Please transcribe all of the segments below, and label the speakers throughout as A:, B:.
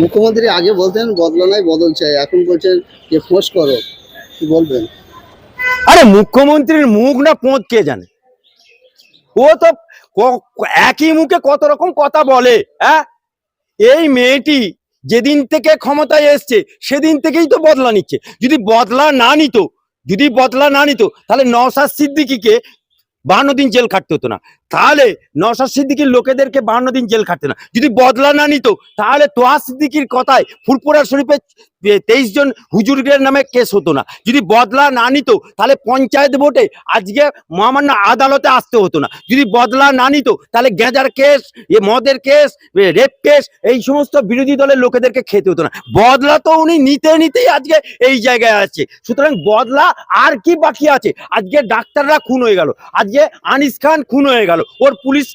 A: মুখ্যমন্ত্রী আগে বলতেন বদলা নাই বদল চাই। এখন বলছেন যে, ফোঁস করো। কি বলবেন?
B: আরে মুখ্যমন্ত্রীর মুখ না পোঁত কে জানে? ও তো একই মুখে কত রকম কথা বলে হ্যাঁ? এই মেয়েটি যেদিন থেকে ক্ষমতায় এসছে, সেদিন থেকেই তো বদলা নিচ্ছে। যদি বদলা না নিত, যদি বদলা না নিত, তাহলে নওসাদ সিদ্দিকিকে বাহান্ন দিন জেল খাটতে হতো না। তাহলে নওসাদ সিদ্দিকির লোকেদেরকে বাহান্ন দিন জেল খাটতে না। যদি বদলা না নিত, তাহলে তোহা সিদ্দিকির কথায় ফুরপুরা শরীফে তেইশ জন হুজুরের নামে কেস হতো না। যদি বদলা না নিত, তাহলে পঞ্চায়েত ভোটে আজকে মহামান্য আদালতে আসতে হতো না। যদি বদলা না নিত, তাহলে গেঁজার কেস, এ মদের কেস রেপ কেস, এই সমস্ত বিরোধী দলের লোকেদেরকে খেতে হতো না। বদলা তো উনি নিতে নিতেই আজকে এই জায়গায় আছে। সুতরাং বদলা আর কি বাকি আছে? আজকে ডাক্তাররা খুন হয়ে গেল। আজকে আনিস খান খুন হয়ে গেল। ওর পুলিশ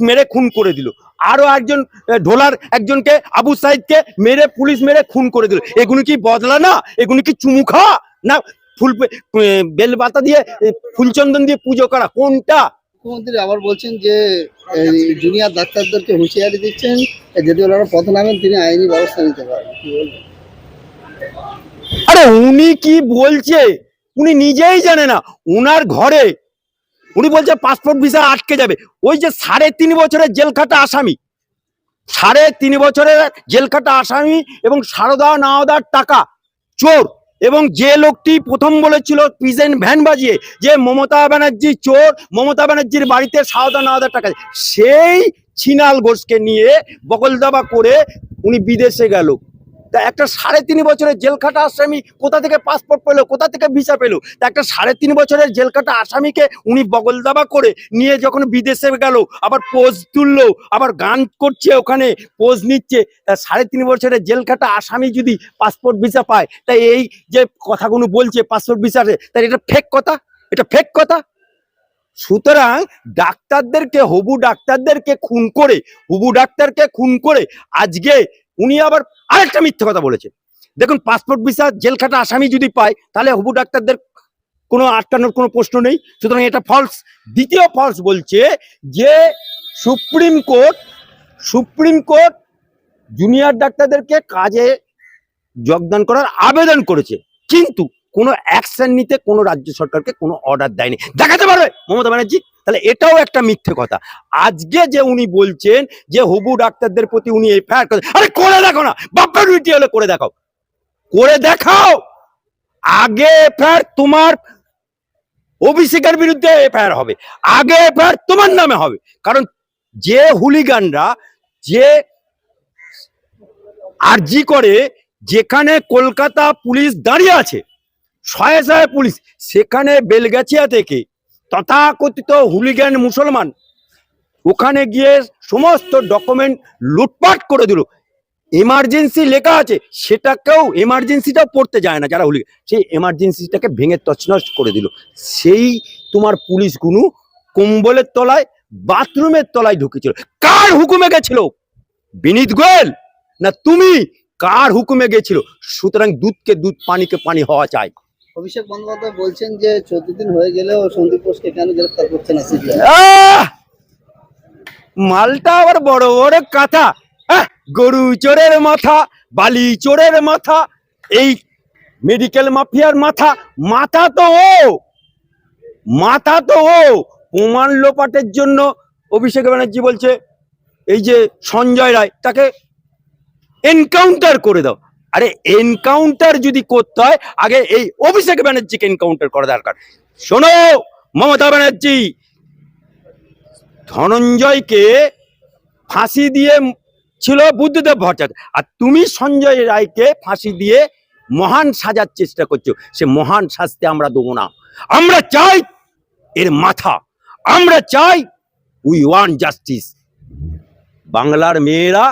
B: মেরে খুন করে দিল। আরও একজন ঢোলার একজনকে আবু সাইদকে মেরে পুলিশ মেরে খুন করে দিল। এগুলো কি বদলা না? এগুলো কি চুমু খাওয়া? না ফুল বেলপাতা দিয়ে ফুলচন্দন দিয়ে পুজো করা কোনটা?
A: মুখ্যমন্ত্রী আবার বলছেন যে জুনিয়র ডাক্তারদেরকে হুঁশিয়ারি দিচ্ছেন যদি ওনারা পথ নামেন তিনি আইনি ব্যবস্থা নিতে বলবেন?
B: আরে উনি কি বলছে? উনি নিজেই জানে না। উনার ঘরে উনি বলছে পাসপোর্ট ভিসা আটকে যাবে। ওই যে সাড়ে তিন বছরের জেল খাটা আসামি। সাড়ে তিন বছরের জেল খাটা আসামি এবং সারদা নাওদার টাকা, চোর এবং যে লোকটি প্রথম বলেছিল প্রিজেন্ট ভ্যান বাজিয়ে যে মমতা ব্যানার্জি চোর, মমতা ব্যানার্জির বাড়িতে সারদা নাওদার টাকা সেই ছিনাল ঘোষকে নিয়ে বকলদাবা করে উনি বিদেশে গেল। তা একটা সাড়ে তিন বছরের জেল খাটা আসামি কোথা থেকে পাসপোর্ট পেল, কোথা থেকে ভিসা পেল? তা একটা সাড়ে তিন বছরের জেল খাটা আসামিকে উনি বগলদাবা করে নিয়ে যখন বিদেশে গেল, আবার পোজ তুললো, আবার গান করছে ওখানে, পোজ নিচ্ছে, তা সাড়ে তিন বছরের জেল খাটা আসামি যদি পাসপোর্ট ভিসা পায় তাই এই যে কথাগুলো বলছে পাসপোর্ট ভিসাতে তাই এটা ফেক কথা? এটা ফেক কথা? সুতরাং ডাক্তারদেরকে, হবু ডাক্তারদেরকে খুন করে, হুবু ডাক্তারকে খুন করে আজকে উনি আবার আরেকটা মিথ্যে কথা বলেছেন। দেখুন, পাসপোর্ট ভিসা, জেলখাটা আসামি যদি পায়, তাহলে হবু ডাক্তারদের কোনো আটকানোর কোনো প্রশ্ন নেই। সুতরাং এটা ফলস দ্বিতীয় ফলস বলছে যে supreme court supreme court junior ডাক্তারদেরকে কাজে যোগদান করার আবেদন করেছে। কিন্তু কোনো অ্যাকশন নিতে কোনো রাজ্য সরকারকে কোনো অর্ডার দেয়নি। দেখাতে পারবে, মমতা ব্যানার্জি? তাহলে এটাও একটা মিথ্যে কথা। আজকে যে উনি বলছেন যে হবু ডাক্তারদের প্রতি উনি এফআইআর করে আরে করে দেখো না, বাপ্পা রুটি হলে করে দেখাও। করে দেখাও! আগে এফআইআর তোমার অভিষেকের বিরুদ্ধে এফআইআর হবে। আগে এফআইআর তোমার নামে হবে। কারণ যে হুলিগানরা যে আরজি করে, যেখানে কলকাতা পুলিশ দাঁড়িয়ে আছে শয়ে শয়ে পুলিশ। সেখানে বেলগাছিয়া থেকে তথাকথিত হুলিগান মুসলমান ওখানে গিয়ে সমস্ত ডকুমেন্ট লুটপাট করে দিল। এমার্জেন্সি লেখা আছে, সেটাকেও এমার্জেন্সিটাও পড়তে যায় না যারা হুলি, সেই এমার্জেন্সিটাকে ভেঙে তছনছ করে দিল। সেই তোমার পুলিশগুলো কম্বলের তলায়, বাথরুমের তলায় ঢুকেছিল। কার হুকুমে গেছিল? বিনীত গোয়েল না তুমি? কার হুকুমে গেছিল? সুতরাং দুধকে দুধ, পানিকে পানি হওয়া চাই।
A: অভিষেক বন্দ্যোপাধ্যায় বলছেন যে চোদ্দ দিন হয়ে গেলেও সন্দীপ ঘোষকে কেন গ্রেফতার করছে না
B: মালটা আবার বড় বড় কথা! গরু চোরের মাথা, বালি চোরের মাথা, এই মেডিকেল মাফিয়ার মাথা মাথা তো ও। মাথা তো ও। প্রমাণ লোপাটের জন্য অভিষেক ব্যানার্জি বলছে, এই যে সঞ্জয় রায়, তাকে এনকাউন্টার করে দাও। আরে এনকাউন্টার যদি করতে হয়, আগে এই অভিষেক ব্যানার্জিকে এনকাউন্টার করা দরকার। শোনো, মমতা ব্যানার্জি ধনঞ্জয়কে ফাঁসি দিয়ে ছিল বুদ্ধদেব ভট্টাচার্য। আর তুমি সঞ্জয় রায়কে ফাঁসি দিয়ে মহান সাজার চেষ্টা করছ। সে মহান শাস্তি আমরা দেবো না। আমরা চাই এর মাথা। আমরা চাই উই ওয়ান জাস্টিস বাংলার মেয়েরা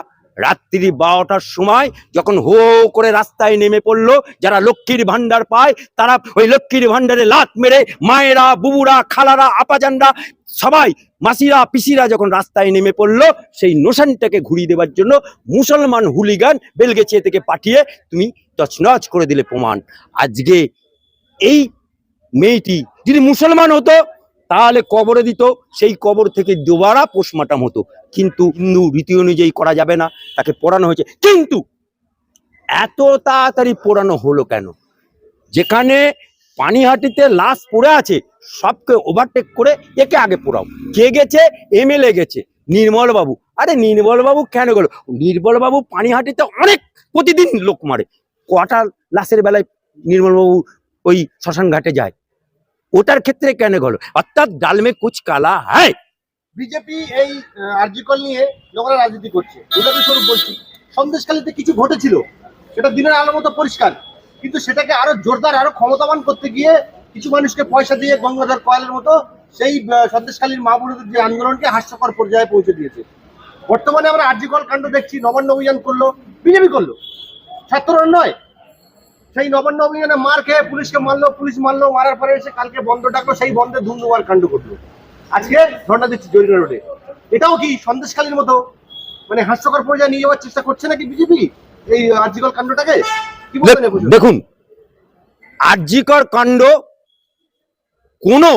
B: রাত্রি বারোটার সময় যখন হো করে রাস্তায় নেমে পড়ল, যারা লক্ষ্মীর ভান্ডার পায়, তারা ওই লক্ষ্মীর ভান্ডারে লাত মেরে মায়েরা, বুবুরা, খালারা, আপাজানরা, সবাই, মাসিরা, পিসিরা যখন রাস্তায় নেমে পড়ল, সেই নোশানটাকে ঘুরিয়ে দেওয়ার জন্য মুসলমান হুলিগান বেলগেছিয়া থেকে পাঠিয়ে তুমি তছনছ করে দিলে প্রমাণ। আজকে এই মেয়েটি যদি মুসলমান হতো, তাহলে কবরে দিত, সেই কবর থেকে দুবারা পোস্টমার্টাম হতো। কিন্তু হিন্দু রীতি অনুযায়ী করা যাবে না, তাকে পড়ানো হয়েছে। কিন্তু এত তাড়াতাড়ি পোড়ানো হলো কেন? যেখানে পানিহাটিতে লাশ পড়ে আছে, সবকে ওভারটেক করে একে আগে পোড়াও। কে গেছে? এম এমএলএ গেছে, নির্মলবাবু। আরে নির্মলবাবু কেন গেল? নির্মলবাবু পানিহাটিতে অনেক প্রতিদিন লোক মারে। কটা লাশের বেলায় নির্মলবাবু ওই শ্মশান ঘাটে যায়? ওটার ক্ষেত্রে কেন গেল? অর্থাৎ ডালমে কুচ কালা হ্যায়
C: বিজেপি এই আর্জিকল নিয়ে নোংরা রাজনীতি করছে। উদাহরণস্বরূপ বলছি। সন্দেশকালীতে কিছু ঘটেছিল, সেটা দিনের আলো মতো পরিষ্কার। কিন্তু সেটাকে আরও জোরদার, আরও ক্ষমতাবান করতে গিয়ে কিছু মানুষকে পয়সা দিয়ে গঙ্গাধর কয়ালের মতো সেই সন্দেশকালীর মা বোনদের যে আন্দোলনকে হাস্যকর পর্যায়ে পৌঁছে দিয়েছে। বর্তমানে আমরা আর্জিকল কাণ্ড দেখছি, নবান্ন অভিযান করল, বিজেপি করল। ছাত্ররা নয়। সেই নবান্ন অভিযানে মার খেয়ে পুলিশকে মারলো, পুলিশ মারলো, মারার পরে এসে কালকে বন্ধ ডাকলো, সেই বন্ধে ধুমধুমার কাণ্ড করল আজকে ধর্ণা দিচ্ছি জরিনা রোডে। এটাও কি সন্দেশকালীর মতো মানে হাস্যকর পর্যায়ে নিয়ে যাওয়ার চেষ্টা করছে নাকি বিজেপি? এই আর্জিকল কাণ্ডটাকে? কি বলবেন?
B: দেখুন আর্যিকর কাণ্ড কোনো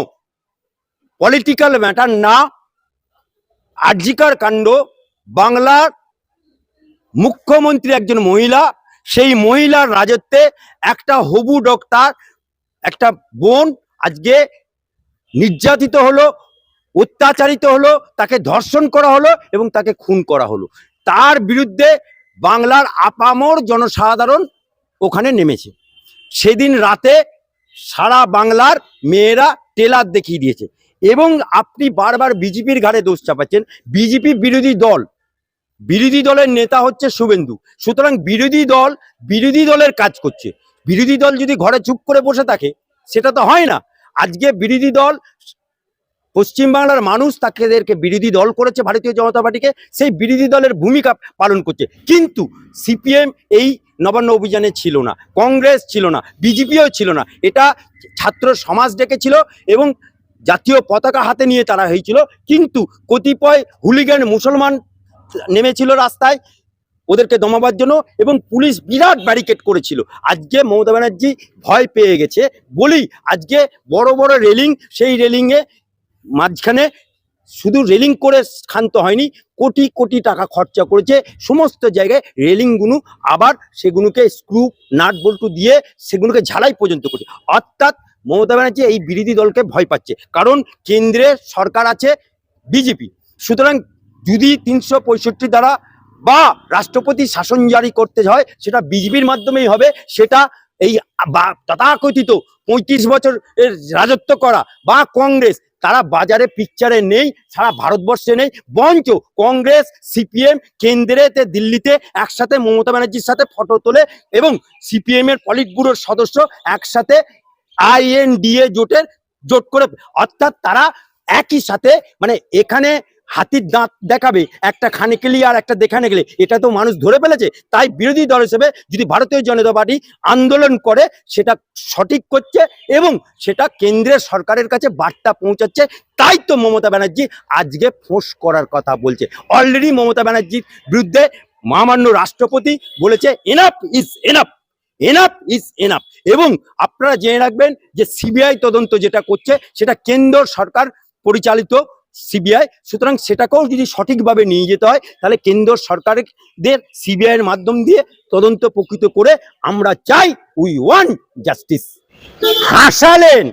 B: পলিটিক্যাল ম্যাটার না। আর্যিকর কাণ্ড বাংলার মুখ্যমন্ত্রী একজন মহিলা, সেই মহিলার রাজত্বে একটা হবু ডক্টর, একটা বোন আজকে নির্যাতিত হলো অত্যাচারিত হলো, তাকে ধর্ষণ করা হলো এবং তাকে খুন করা হলো। তার বিরুদ্ধে বাংলার আপামর জনসাধারণ ওখানে নেমেছে। সেদিন রাতে সারা বাংলার মেয়েরা টেলার দেখিয়ে দিয়েছে এবং আপনি বারবার বিজেপির ঘাড়ে দোষ চাপাচ্ছেন। বিজেপি বিরোধী দল, বিরোধী দলের নেতা হচ্ছে শুভেন্দু। সুতরাং বিরোধী দল বিরোধী দলের কাজ করছে। বিরোধী দল যদি ঘরে চুপ করে বসে থাকে, সেটা তো হয় না। আজকে বিরোধী দল পশ্চিমবাংলার মানুষ তাদেরকে বিরোধী দল করেছে ভারতীয় জনতা পার্টিকে, সেই বিরোধী দলের ভূমিকা পালন করছে। কিন্তু সিপিএম এই নবান্ন অভিযানে ছিল না, কংগ্রেস ছিল না, বিজেপিও ছিল না। এটা ছাত্র সমাজ ডেকেছিল এবং জাতীয় পতাকা হাতে নিয়ে তারা হয়েছিল। কিন্তু কতিপয় হুলিগান মুসলমান নেমেছিল রাস্তায় ওদেরকে দমাবার জন্য এবং পুলিশ বিরাট ব্যারিকেড করেছিল। আজকে মমতা ব্যানার্জি ভয় পেয়ে গেছে। বলি, আজকে বড় বড় রেলিং, সেই রেলিংয়ে মাঝখানে শুধু রেলিং করে ক্ষান্ত হয়নি, কোটি কোটি টাকা খরচা করেছে, সমস্ত জায়গায় রেলিংগুলো আবার সেগুলোকে স্ক্রু, নাট বল্টু দিয়ে সেগুলোকে ঝালাই পর্যন্ত করছে। অর্থাৎ মমতা ব্যানার্জি এই বিরোধী দলকে ভয় পাচ্ছে, কারণ কেন্দ্রে সরকার আছে বিজেপি। সুতরাং যদি তিনশো পঁয়ষট্টি দ্বারা বা রাষ্ট্রপতি শাসন জারি করতে হয়, সেটা বিজেপির মাধ্যমেই হবে, সেটা এই তথাকথিত পঁয়ত্রিশ বছর এর রাজত্ব করা বা কংগ্রেস, তারা বাজারে পিকচারে নেই, সারা ভারতবর্ষে নেই বঞ্চ কংগ্রেস সিপিএম কেন্দ্রেতে, দিল্লিতে একসাথে মমতা ব্যানার্জির সাথে ফটো তোলে এবং সিপিএম এর পলিট ব্যুরোর সদস্য একসাথে আইএনডিএ জোটের জোট করে, অর্থাৎ তারা একই সাথে মানে এখানে হাতির দাঁত দেখাবে, একটা খানে গেলি আর একটা দেখানে গেলে এটা তো মানুষ ধরে ফেলেছে। তাই বিরোধী দল হিসেবে যদি ভারতীয় জনতা পার্টি আন্দোলন করে, সেটা সঠিক করছে এবং সেটা কেন্দ্রের সরকারের কাছে বার্তা পৌঁছাচ্ছে। তাই তো মমতা ব্যানার্জি আজকে ফোঁস করার কথা বলছে। অলরেডি মমতা ব্যানার্জির বিরুদ্ধে মহামান্য রাষ্ট্রপতি বলেছে enough is enough enough is enough এবং আপনারা জেনে রাখবেন যে সিবিআই তদন্ত যেটা করছে, সেটা কেন্দ্র সরকার পরিচালিত সিবিআই সুতরাং সেটাকেও যদি সঠিকভাবে নিয়ে যেতে হয়, তাহলে কেন্দ্র সরকারদের সিবিআই এর মাধ্যম দিয়ে তদন্ত প্রকৃত করে আমরা চাই উই ওয়ান জাস্টিস হাসালেন।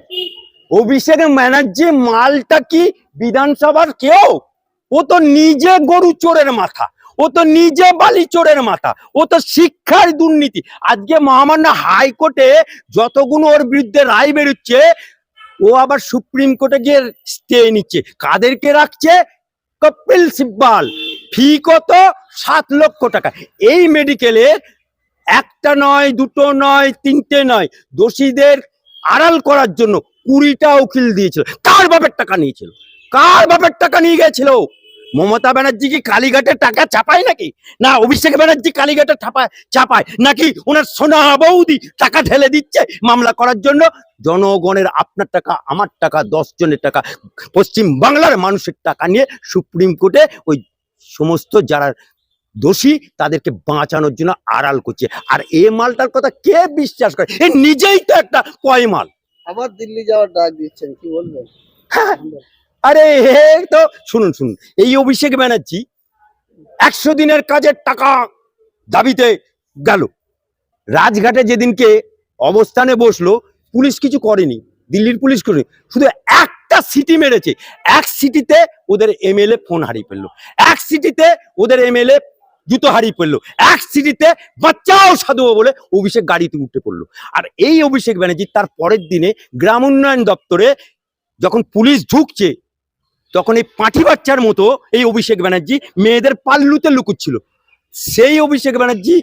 B: অভিষেক ব্যানার্জি মালটা কি বিধানসভার কেউ? ও তো নিজে গরু চোরের মাথা, ও তো নিজে বালি চোরের মাথা, ও তো শিক্ষার দুর্নীতি। আজকে মহামান্য হাইকোর্টে যতগুলো ওর বিরুদ্ধে রায় বেরোচ্ছে ও আবার সুপ্রিম কোর্টে গিয়ে স্টে নিচ্ছে। কাদেরকে রাখছে? কপিল সিব্বাল। ফি কত? সাত লক্ষ টাকা। এই মেডিকেলে একটা নয়, দুটো নয়, তিনটে নয়, দোষীদের আড়াল করার জন্য কুড়িটা উকিল দিয়েছিল। কার বাপের টাকা নিয়েছিল? কার বাপের টাকা নিয়ে গেছিল? মমতা ব্যানার্জি কি কালীঘাটের টাকা চাপায় নাকি? না অভিষেক ব্যানার্জি কালীঘাটের চাপায় চাপায়। নাকি ওনার সোনা বৌদি টাকা ঢেলে দিচ্ছে মামলা করার জন্য? জনগণের আপনার টাকা আমার টাকা দশ জনের টাকা পশ্চিম বাংলার মানুষের টাকা নিয়ে সুপ্রিম কোর্টে ওই সমস্ত যারা দোষী তাদেরকে বাঁচানোর জন্য আড়াল করছে। আর এ মালটার কথা কে বিশ্বাস করে? এ নিজেই তো একটা কয় মাল।
A: আবার দিল্লি যাওয়ার ডাক দিচ্ছেন কি বলবেন?
B: আরে হে, তো শুনুন শুনুন। এই অভিষেক ব্যানার্জি একশো দিনের কাজের টাকা দাবিতে গেল। রাজঘাটে যেদিনকে অবস্থানে বসল, পুলিশ কিছু করেনি, দিল্লির পুলিশ করে শুধু একটা সিটি মেরেছে। এক সিটিতে ওদের এমএলএ ফোন হারিয়ে ফেলল। এক সিটিতে ওদের এমএলএ জুতো হারিয়ে ফেলল। এক সিটিতে বাচ্চাও সাধু বলে অভিষেক গাড়িতে উঠে পড়ল। আর এই অভিষেক ব্যানার্জি তার পরের দিনে গ্রাম উন্নয়ন দপ্তরে যখন পুলিশ ঢুকছে তখন এই পাঁঠি বাচ্চার মতো এই অভিষেক ব্যানার্জি মেয়েদের পাল্লুতে লুকুচ্ছিল। সেই অভিষেক ব্যানার্জি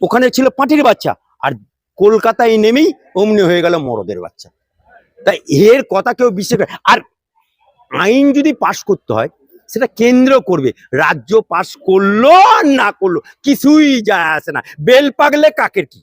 B: ওখানে ছিল পাঁঠির বাচ্চা আর কলকাতায় নেমেই অমনি হয়ে গেল মরদের বাচ্চা। তাই এর কথা কেউ বিশ্বাস আর আইন যদি পাশ করতে হয়, সেটা কেন্দ্র করবে। রাজ্য পাশ করল আর না করল, কিছুই যায় আসে না। বেল পাগলে কাকের কি?